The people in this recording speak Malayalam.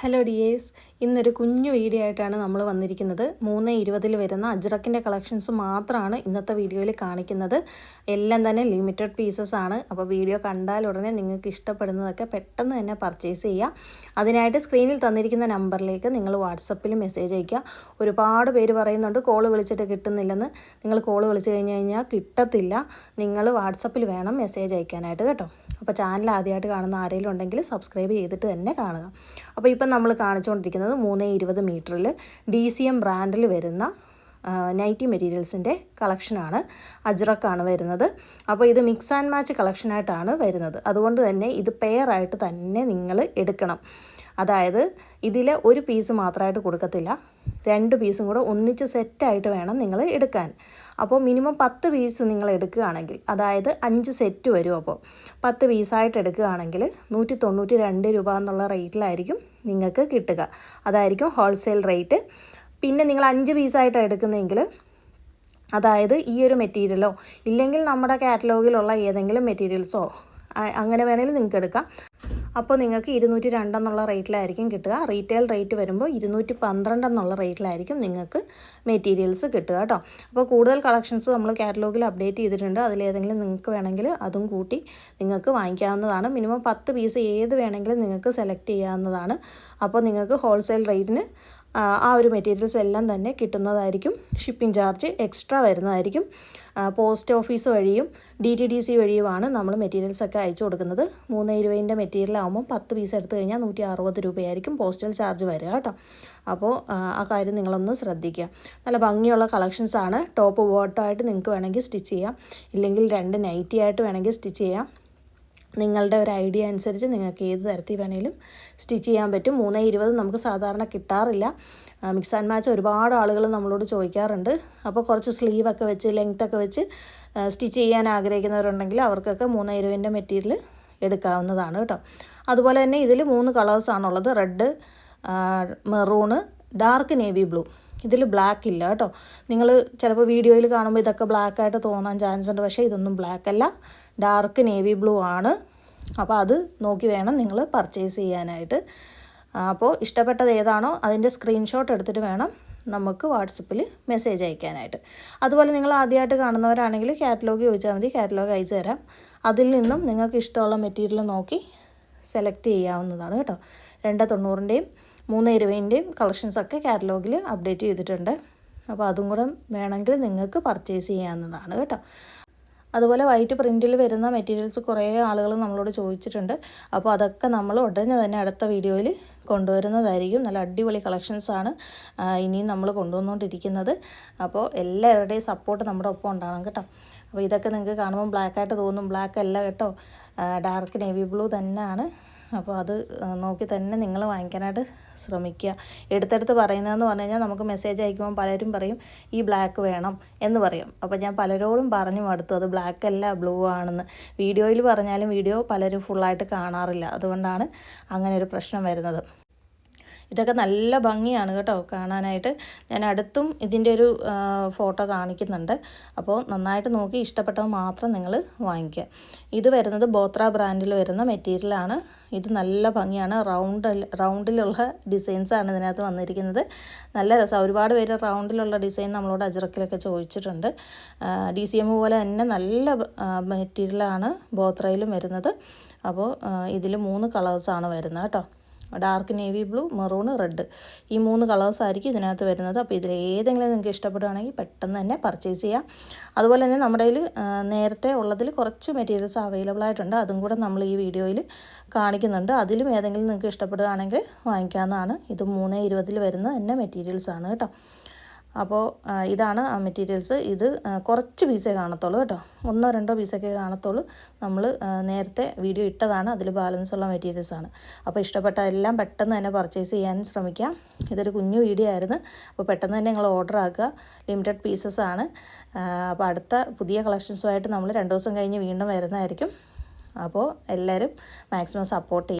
ഹലോ ഡിയേഴ്സ് ഇന്നൊരു കുഞ്ഞു വീഡിയോ ആയിട്ടാണ് നമ്മൾ വന്നിരിക്കുന്നത്. മൂന്ന് ഇരുപതിൽ വരുന്ന അജ്രക്കിന്റെ കളക്ഷൻസ് മാത്രമാണ് ഇന്നത്തെ വീഡിയോയിൽ കാണിക്കുന്നത്. എല്ലാം തന്നെ ലിമിറ്റഡ് പീസസ് ആണ്. അപ്പോൾ വീഡിയോ കണ്ടാൽ ഉടനെ നിങ്ങൾക്ക് ഇഷ്ടപ്പെടുന്നതൊക്കെ പെട്ടെന്ന് തന്നെ പർച്ചേസ് ചെയ്യുക അതിനായിട്ട് സ്ക്രീനിൽ തന്നിരിക്കുന്ന നമ്പറിലേക്ക് നിങ്ങൾ വാട്സപ്പിൽ മെസ്സേജ് അയയ്ക്കുക. ഒരുപാട് പേര് പറയുന്നുണ്ട് കോൾ വിളിച്ചിട്ട് കിട്ടുന്നില്ലെന്ന്. നിങ്ങൾ കോൾ വിളിച്ച് കഴിഞ്ഞ് കഴിഞ്ഞാൽ കിട്ടത്തില്ല. നിങ്ങൾ വാട്സപ്പിൽ വേണം മെസ്സേജ് അയക്കാനായിട്ട് കേട്ടോ. അപ്പോൾ ചാനൽ ആദ്യമായിട്ട് കാണുന്ന ആരെങ്കിലും ഉണ്ടെങ്കിൽ സബ്സ്ക്രൈബ് ചെയ്തിട്ട് തന്നെ കാണുക. അപ്പോൾ ഇപ്പം നമ്മൾ കാണിച്ചുകൊണ്ടിരിക്കുന്നത് മൂന്ന് ഇരുപത് മീറ്ററിൽ ഡി സി എം ബ്രാൻഡിൽ വരുന്ന നൈറ്റി മെറ്റീരിയൽസിന്റെ കളക്ഷനാണ് അജ്രക്കാണ് വരുന്നത്. അപ്പോൾ ഇത് മിക്സ് ആൻഡ് മാച്ച് കളക്ഷനായിട്ടാണ് വരുന്നത്. അതുകൊണ്ട് തന്നെ ഇത് പെയറായിട്ട് തന്നെ നിങ്ങൾ എടുക്കണം. അതായത് ഇതിൽ ഒരു പീസ് മാത്രമായിട്ട് കൊടുക്കത്തില്ല. രണ്ട് പീസും കൂടെ ഒന്നിച്ച് സെറ്റായിട്ട് വേണം നിങ്ങൾ എടുക്കാൻ. അപ്പോൾ മിനിമം പത്ത് പീസ് നിങ്ങൾ എടുക്കുകയാണെങ്കിൽ അതായത് അഞ്ച് സെറ്റ് വരും അപ്പോൾ പത്ത് പീസായിട്ട് എടുക്കുകയാണെങ്കിൽ നൂറ്റി തൊണ്ണൂറ്റി രണ്ട് രൂപ എന്നുള്ള റേറ്റിലായിരിക്കും നിങ്ങൾക്ക് കിട്ടുക. അതായിരിക്കും ഹോൾസെയിൽ റേറ്റ് പിന്നെ നിങ്ങൾ അഞ്ച് പീസായിട്ടാണ് എടുക്കുന്നതെങ്കിൽ അതായത് ഈ ഒരു മെറ്റീരിയലോ ഇല്ലെങ്കിൽ നമ്മുടെ കാറ്റലോഗിലുള്ള ഏതെങ്കിലും മെറ്റീരിയൽസോ അങ്ങനെ വേണമെങ്കിൽ നിങ്ങൾക്ക് എടുക്കാം. അപ്പോൾ നിങ്ങൾക്ക് ഇരുന്നൂറ്റി രണ്ടെന്നുള്ള റേറ്റിലായിരിക്കും കിട്ടുക. റീറ്റെയിൽ റേറ്റ് വരുമ്പോൾ ഇരുന്നൂറ്റി പന്ത്രണ്ട് എന്നുള്ള റേറ്റിലായിരിക്കും നിങ്ങൾക്ക് മെറ്റീരിയൽസ് കിട്ടുക കേട്ടോ. അപ്പോൾ കൂടുതൽ കളക്ഷൻസ് നമ്മൾ കാറ്റലോഗിൽ അപ്ഡേറ്റ് ചെയ്തിട്ടുണ്ട്. അതിലേതെങ്കിലും നിങ്ങൾക്ക് വേണമെങ്കിൽ അതും കൂട്ടി നിങ്ങൾക്ക് വാങ്ങിക്കാവുന്നതാണ്. മിനിമം പത്ത് പീസ് ഏത് വേണമെങ്കിലും നിങ്ങൾക്ക് സെലക്ട് ചെയ്യാവുന്നതാണ്. അപ്പോൾ നിങ്ങൾക്ക് ഹോൾസെയിൽ റേറ്റിന് ആ ഒരു മെറ്റീരിയൽസ് എല്ലാം തന്നെ കിട്ടുന്നതായിരിക്കും. ഷിപ്പിംഗ് ചാർജ് എക്സ്ട്രാ വരുന്നതായിരിക്കും. പോസ്റ്റ് ഓഫീസ് വഴിയും ഡി ടി ഡി സി വഴിയുമാണ് നമ്മൾ മെറ്റീരിയൽസ് ഒക്കെ അയച്ചു കൊടുക്കുന്നത്. മൂന്ന് ഇരുപതിന്റെ മെറ്റീരിയൽ ആകുമ്പോൾ പത്ത് പീസ് എടുത്തു കഴിഞ്ഞാൽ നൂറ്റി അറുപത് രൂപയായിരിക്കും പോസ്റ്റൽ ചാർജ് വരിക കേട്ടോ. അപ്പോൾ ആ കാര്യം നിങ്ങളൊന്ന് ശ്രദ്ധിക്കുക. നല്ല ഭംഗിയുള്ള കളക്ഷൻസ് ആണ്. ടോപ്പ് ബോട്ടമായിട്ട് നിങ്ങൾക്ക് വേണമെങ്കിൽ സ്റ്റിച്ച് ചെയ്യാം. ഇല്ലെങ്കിൽ രണ്ട് നൈറ്റി ആയിട്ട് വേണമെങ്കിൽ സ്റ്റിച്ച് ചെയ്യാം. നിങ്ങളുടെ ഒരു ഐഡിയ അനുസരിച്ച് നിങ്ങൾക്ക് ഏത് തരത്തിൽ വേണേലും സ്റ്റിച്ച് ചെയ്യാൻ പറ്റും. മൂന്ന് ഇരുപത് നമുക്ക് സാധാരണ കിട്ടാറില്ല. മിക്സ് ആൻഡ് മാച്ച് ഒരുപാട് ആളുകൾ നമ്മളോട് ചോദിക്കാറുണ്ട്. അപ്പോൾ കുറച്ച് സ്ലീവൊക്കെ വെച്ച് ലെങ്ത്തൊക്കെ വെച്ച് സ്റ്റിച്ച് ചെയ്യാൻ ആഗ്രഹിക്കുന്നവരുണ്ടെങ്കിൽ അവർക്കൊക്കെ മൂന്ന് ഇരുപതിന്റെ മെറ്റീരിയൽ എടുക്കാവുന്നതാണ് കേട്ടോ. അതുപോലെ തന്നെ ഇതിൽ മൂന്ന് കളേഴ്സാണുള്ളത്. Red maroon dark navy blue. ഇതിൽ ബ്ലാക്ക് ഇല്ല കേട്ടോ. നിങ്ങൾ ചിലപ്പോൾ വീഡിയോയിൽ കാണുമ്പോൾ ഇതൊക്കെ ബ്ലാക്ക് ആയിട്ട് തോന്നാൻ ചാൻസ് ഉണ്ട്. പക്ഷേ ഇതൊന്നും ബ്ലാക്ക് അല്ല. ഡാർക്ക് നേവി ബ്ലൂ ആണ്. അപ്പോൾ അത് നോക്കി വേണം നിങ്ങൾ പർച്ചേസ് ചെയ്യാനായിട്ട്. അപ്പോൾ ഇഷ്ടപ്പെട്ടത് ഏതാണോ അതിന്റെ സ്ക്രീൻഷോട്ട് എടുത്തിട്ട് വേണം നമുക്ക് വാട്സപ്പിൽ മെസ്സേജ് അയക്കാനായിട്ട്. അതുപോലെ നിങ്ങൾ ആദ്യമായിട്ട് കാണുന്നവരാണെങ്കിൽ കാറ്റലോഗ് ചോദിച്ചാൽ മതി. കാറ്റലോഗ് അയച്ചു തരാം. അതിൽ നിന്നും നിങ്ങൾക്ക് ഇഷ്ടമുള്ള മെറ്റീരിയൽ നോക്കി സെലക്ട് ചെയ്യാവുന്നതാണ് കേട്ടോ. രണ്ട് തൊണ്ണൂറിന്റെയും മൂന്ന് ഇരുപതിന്റെയും കളക്ഷൻസൊക്കെ കാറ്റലോഗിൽ അപ്ഡേറ്റ് ചെയ്തിട്ടുണ്ട്. അപ്പോൾ അതും കൂടെ വേണമെങ്കിൽ നിങ്ങൾക്ക് പർച്ചേസ് ചെയ്യാവുന്നതാണ് കേട്ടോ. അതുപോലെ വൈറ്റ് പ്രിന്റിൽ വരുന്ന മെറ്റീരിയൽസ് കുറേ ആളുകൾ നമ്മളോട് ചോദിച്ചിട്ടുണ്ട്. അപ്പോൾ അതൊക്കെ നമ്മൾ ഉടനെ തന്നെ അടുത്ത വീഡിയോയിൽ കൊണ്ടുവരുന്നതായിരിക്കും. നല്ല അടിപൊളി കളക്ഷൻസാണ് ഇനിയും നമ്മൾ കൊണ്ടുവന്നുകൊണ്ടിരിക്കുന്നത്. അപ്പോൾ എല്ലാവരുടെയും സപ്പോർട്ട് നമ്മുടെ ഒപ്പം ഉണ്ടാകണം കേട്ടോ. അപ്പോൾ ഇതൊക്കെ നിങ്ങൾക്ക് കാണുമ്പോൾ ബ്ലാക്കായിട്ട് തോന്നും. ബ്ലാക്ക് അല്ല കേട്ടോ. ഡാർക്ക് നേവി ബ്ലൂ തന്നെയാണ്. അപ്പോൾ അത് നോക്കി തന്നെ നിങ്ങൾ വാങ്ങിക്കാനായിട്ട് ശ്രമിക്കുക. എടുത്തെടുത്ത് പറയുന്നതെന്ന് പറഞ്ഞു കഴിഞ്ഞാൽ നമുക്ക് മെസ്സേജ് അയക്കുമ്പോൾ പലരും പറയും ഈ ബ്ലാക്ക് വേണം എന്ന് പറയും. അപ്പോൾ ഞാൻ പലരോടും പറഞ്ഞു മടുത്തു അത് ബ്ലാക്ക് അല്ല ബ്ലൂ ആണെന്ന്. വീഡിയോയിൽ പറഞ്ഞാലും വീഡിയോ പലരും ഫുള്ളായിട്ട് കാണാറില്ല. അതുകൊണ്ടാണ് അങ്ങനെ ഒരു പ്രശ്നം വരുന്നത്. ഇതൊക്കെ നല്ല ഭംഗിയാണ് കേട്ടോ കാണാനായിട്ട്. ഞാൻ അടുത്തും ഇതിന്റെ ഒരു ഫോട്ടോ കാണിക്കുന്നുണ്ട്. അപ്പോൾ നന്നായിട്ട് നോക്കി ഇഷ്ടപ്പെട്ടത് മാത്രം നിങ്ങൾ വാങ്ങിക്കുക. ഇത് വരുന്നത് ബോത്ര ബ്രാൻഡിൽ വരുന്ന മെറ്റീരിയലാണ് ഇത് നല്ല ഭംഗിയാണ്. റൗണ്ട് റൗണ്ടിലുള്ള ഡിസൈൻസാണ് ഇതിനകത്ത് വന്നിരിക്കുന്നത്. നല്ല രസമാണ്. ഒരുപാട് പേര് റൗണ്ടിലുള്ള ഡിസൈൻ നമ്മളോട് അജറക്കിലൊക്കെ ചോദിച്ചിട്ടുണ്ട്. ഡി സി എം പോലെ തന്നെ നല്ല മെറ്റീരിയലാണ് ബോത്രയിലും വരുന്നത്. അപ്പോൾ ഇതിൽ മൂന്ന് കളേഴ്സാണ് വരുന്നത് കേട്ടോ. Dark navy blue maroon red. ഈ മൂന്ന് കളേഴ്സ് ആയിരിക്കും ഇതിനകത്ത് വരുന്നത്. അപ്പോൾ ഇതിൽ ഏതെങ്കിലും നിങ്ങൾക്ക് ഇഷ്ടപ്പെടുകയാണെങ്കിൽ പെട്ടെന്ന് തന്നെ പർച്ചേസ് ചെയ്യാം. അതുപോലെ തന്നെ നമ്മുടെ കയ്യിൽ നേരത്തെ ഉള്ളതിൽ കുറച്ച് മെറ്റീരിയൽസ് അവൈലബിൾ ആയിട്ടുണ്ട്. അതും കൂടെ നമ്മൾ ഈ വീഡിയോയിൽ കാണിക്കുന്നുണ്ട്. അതിലും ഏതെങ്കിലും നിങ്ങൾക്ക് ഇഷ്ടപ്പെടുകയാണെങ്കിൽ വാങ്ങിക്കാവുന്നതാണ്. ഇത് മൂന്ന് ഇരുപതിൽ വരുന്ന തന്നെ മെറ്റീരിയൽസാണ് കേട്ടോ. അപ്പോൾ ഇതാണ് ആ മെറ്റീരിയൽസ്. ഇത് കുറച്ച് പീസേ കാണത്തുള്ളൂ കേട്ടോ. ഒന്നോ രണ്ടോ പീസൊക്കെ കാണത്തുള്ളൂ. നമ്മൾ നേരത്തെ വീഡിയോ ഇട്ടതാണ്. അതിൽ ബാലൻസ് ഉള്ള മെറ്റീരിയൽസ് ആണ്. അപ്പോൾ ഇഷ്ടപ്പെട്ട എല്ലാം പെട്ടെന്ന് തന്നെ പർച്ചേസ് ചെയ്യാൻ ശ്രമിക്കാം. ഇതൊരു കുഞ്ഞു വീഡിയോ ആയിരുന്നു. അപ്പോൾ പെട്ടെന്ന് തന്നെ നിങ്ങൾ ഓർഡർ ആക്കുക. ലിമിറ്റഡ് പീസസ് ആണ്. അപ്പോൾ അടുത്ത പുതിയ കളക്ഷൻസുമായിട്ട് നമ്മൾ രണ്ട് ദിവസം കഴിഞ്ഞ് വീണ്ടും വരുന്നതായിരിക്കും. അപ്പോൾ എല്ലാവരും മാക്സിമം സപ്പോർട്ട്